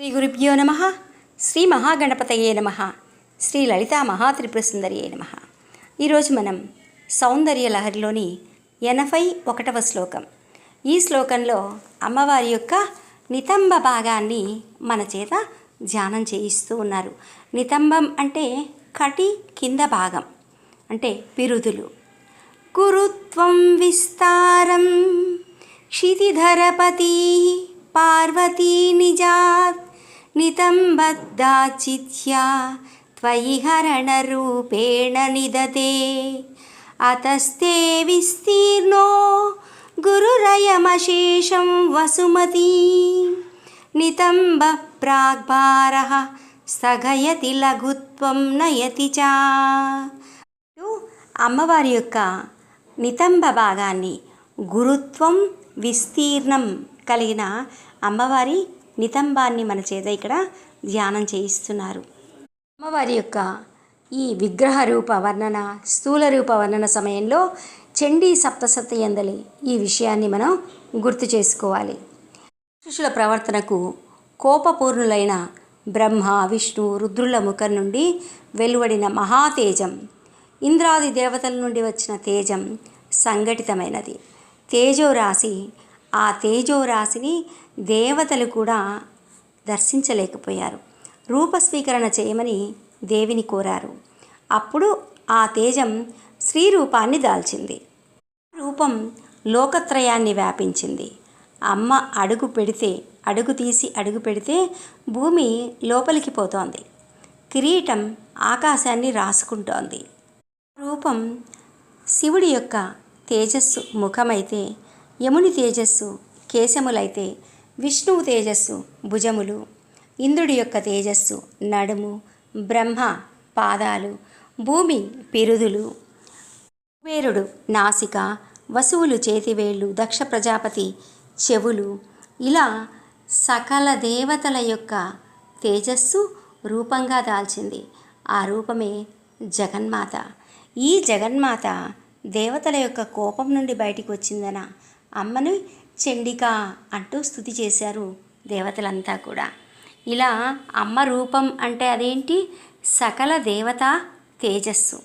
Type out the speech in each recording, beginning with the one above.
శ్రీ గురుభ్యో నమ శ్రీ మహాగణపతయే నమ శ్రీ లలితా మహాత్రిపురసుందరియే నమ. ఈరోజు మనం సౌందర్య లహరిలోని ఎనభై ఒకటవ శ్లోకం. ఈ శ్లోకంలో అమ్మవారి యొక్క నితంబ భాగాన్ని మన చేత ధ్యానం చేయిస్తూ ఉన్నారు. నితంబం అంటే కటి కింద భాగం అంటే బిరుదులు. కురుత్వం విస్తారం క్షితిధరపతి పార్వతీ నిజాత్ नितम्बद्दाचित्या त्वयि हरणरूपेण निदते अतस्ते विस्तीर्णो गुरुरयमशेषं वसुमती नितम्बः प्राग्भारः स्थगयति लघुत्वं नयति च అంటూ అమ్మవారి యొక్క నితంబ భాగాన్ని గురుత్వం విస్తీర్ణం కలిగిన అమ్మవారి నితంబాన్ని మన చేత ఇక్కడ ధ్యానం చేయిస్తున్నారు. అమ్మవారి యొక్క ఈ విగ్రహ రూప వర్ణన స్థూల రూప వర్ణన సమయంలో చండీ సప్తసతి ఎందలి ఈ విషయాన్ని మనం గుర్తు చేసుకోవాలి. శిష్యుల ప్రవర్తనకు కోపపూర్ణులైన బ్రహ్మ విష్ణు రుద్రుల ముఖం నుండి వెలువడిన మహాతేజం ఇంద్రాది దేవతల నుండి వచ్చిన తేజం సంఘటితమైనది. తేజోరాశి ఆ తేజోరాశిని దేవతలు కూడా దర్శించలేకపోయారు. రూపస్వీకరణ చేయమని దేవిని కోరారు. అప్పుడు ఆ తేజం స్త్రీ రూపాన్ని దాల్చింది. రూపం లోకత్రయాన్ని వ్యాపించింది. అమ్మ అడుగు పెడితే అడుగు తీసి అడుగు పెడితే భూమి లోపలికి పోతోంది. కిరీటం ఆకాశాన్ని రాసుకుంటోంది. రూపం శివుడి యొక్క తేజస్సు ముఖమైతే యముని తేజస్సు కేశములైతే విష్ణువు తేజస్సు భుజములు ఇంద్రుడి యొక్క తేజస్సు నడుము బ్రహ్మ పాదాలు భూమి పిరుదులు కుబేరుడు నాసిక వసువులు చేతివేళ్ళు దక్ష ప్రజాపతి చెవులు ఇలా సకల దేవతల యొక్క తేజస్సు రూపంగా దాల్చింది. ఆ రూపమే జగన్మాత. ఈ జగన్మాత దేవతల యొక్క కోపం నుండి బయటికి వచ్చిందన అమ్మని చండిక అంటూ స్థుతి చేశారు దేవతలంతా కూడా. ఇలా అమ్మ రూపం అంటే అదేంటి? సకల దేవత తేజస్సు.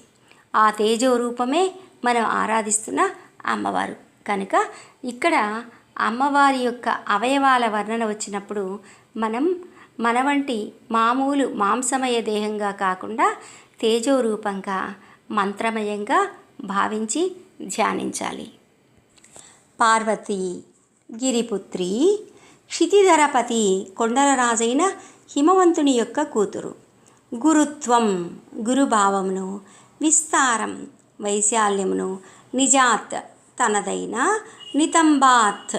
ఆ తేజో రూపమే మనం ఆరాధిస్తున్న అమ్మవారు. కనుక ఇక్కడ అమ్మవారి యొక్క అవయవాల వర్ణన వచ్చినప్పుడు మనం మన వంటి మామూలు మాంసమయ దేహంగా కాకుండా తేజో రూపంగా మంత్రమయంగా భావించి ధ్యానించాలి. పార్వతి గిరిపుత్రి క్షితిధరపతి కొండలరాజైన హిమవంతుని యొక్క కూతురు. గురుత్వం గురుభావమును విస్తారం వైశాల్యమును నిజాత్ తనదైన నితంబాత్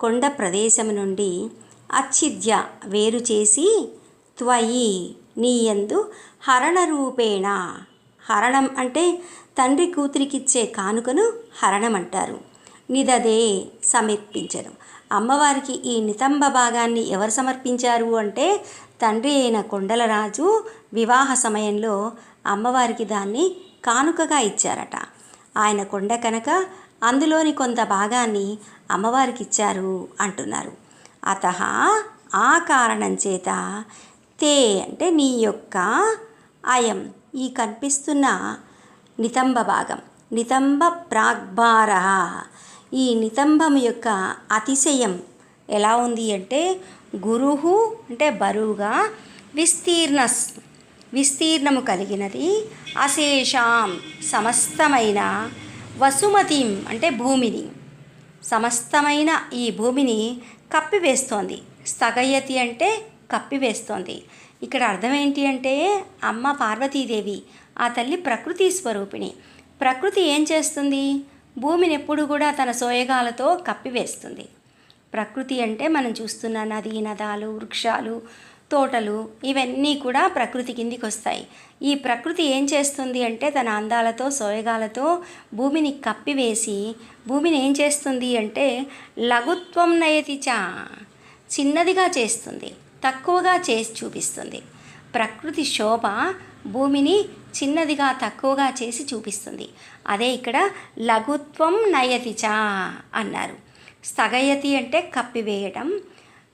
కొండ ప్రదేశము నుండి అచ్చిద్య వేరు చేసి త్వయి నీయందు హరణ రూపేణ హరణం అంటే తండ్రి కూతురికిచ్చే కానుకను హరణం అంటారు. నిదదే సమర్పించను అమ్మవారికి ఈ నితంబ భాగాన్ని ఎవరు సమర్పించారు అంటే తండ్రి అయిన కొండలరాజు వివాహ సమయంలో అమ్మవారికి దాన్ని కానుకగా ఇచ్చారట. ఆయన కొండ కనుక అందులోని కొంత భాగాన్ని అమ్మవారికి ఇచ్చారు అంటున్నారు. అత ఆ కారణం చేత తే అంటే నీ యొక్క అయం ఈ కనిపిస్తున్న నితంబ భాగం నితంబ ప్రాగ్భార ఈ నితంబం యొక్క అతిశయం ఎలా ఉంది అంటే గురుహు అంటే బరువుగా విస్తీర్ణస్ విస్తీర్ణము కలిగినది అశేషాం సమస్తమైన వసుమతిం అంటే భూమిని. సమస్తమైన ఈ భూమిని కప్పివేస్తోంది. స్థగయతి అంటే కప్పివేస్తోంది. ఇక్కడ అర్థం ఏంటి అంటే అమ్మ పార్వతీదేవి ఆ తల్లి ప్రకృతి స్వరూపిణి. ప్రకృతి ఏం చేస్తుంది? భూమిని ఎప్పుడు కూడా తన సోయగాలతో కప్పివేస్తుంది. ప్రకృతి అంటే మనం చూస్తున్న నది నదాలు వృక్షాలు తోటలు ఇవన్నీ కూడా ప్రకృతి కిందికి వస్తాయి ఈ ప్రకృతి ఏం చేస్తుంది అంటే తన అందాలతో సోయగాలతో భూమిని కప్పివేసి భూమిని ఏం చేస్తుంది అంటే లఘుత్వం నయతిచా చిన్నదిగా చేస్తుంది తక్కువగా చేసి చూపిస్తుంది. ప్రకృతి శోభ భూమిని చిన్నదిగా తక్కువగా చేసి చూపిస్తుంది. అదే ఇక్కడ లఘుత్వం నయతిచ అన్నారు. స్థగయతి అంటే కప్పివేయటం.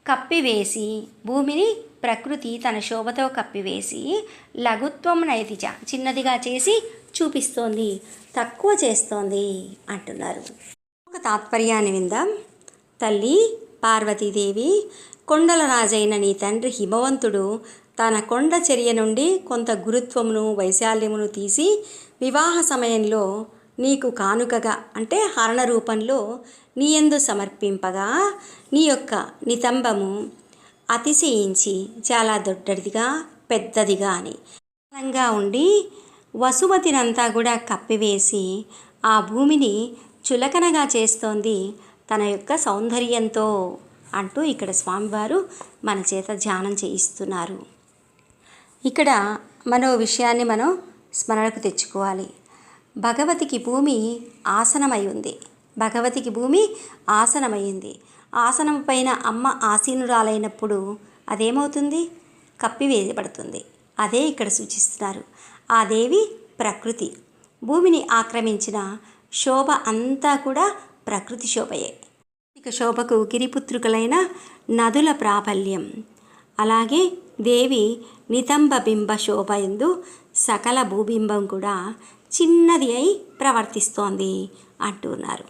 కప్పివేసి భూమిని ప్రకృతి తన శోభతో కప్పివేసి లఘుత్వం నయతిచ చిన్నదిగా చేసి చూపిస్తోంది. తక్కువ చేస్తోంది అంటున్నారు. ఒక తాత్పర్యాన్ని విందాం. తల్లి పార్వతీదేవి కొండల రాజైన నీ తండ్రి హిమవంతుడు తన కొండ చర్య నుండి కొంత గురుత్వమును వైశాల్యమును తీసి వివాహ సమయంలో నీకు కానుకగా అంటే హరణ రూపంలో నీయందు సమర్పింపగా నీ యొక్క నితంబము అతిశయించి చాలా దొడ్డదిగా పెద్దదిగా అని. బలంగా ఉండి వసుమతినంతా కూడా కప్పివేసి ఆ భూమిని చులకనగా చేస్తోంది తన యొక్క సౌందర్యంతో అంటూ ఇక్కడ స్వామివారు మన చేత ధ్యానం చేయిస్తున్నారు. ఇక్కడ మనో విషయాన్ని మనం స్మరణకు తెచ్చుకోవాలి. భగవతికి భూమి ఆసనమై ఉంది. భగవతికి భూమి ఆసనమైంది ఆసనం పైన అమ్మ ఆసీనురాలైనప్పుడు అదేమవుతుంది? కప్పివేయబడుతుంది అదే ఇక్కడ సూచిస్తున్నారు. ఆ దేవి ప్రకృతి. భూమిని ఆక్రమించిన శోభ అంతా కూడా ప్రకృతి శోభయే. ఇక శోభకు గిరిపుత్రికలైన నదుల ప్రాబల్యం. అలాగే దేవి నితంబ బింబ శోభ ఎందు సకల భూబింబం కూడా చిన్నది అయి ప్రవర్తిస్తోంది అంటున్నారు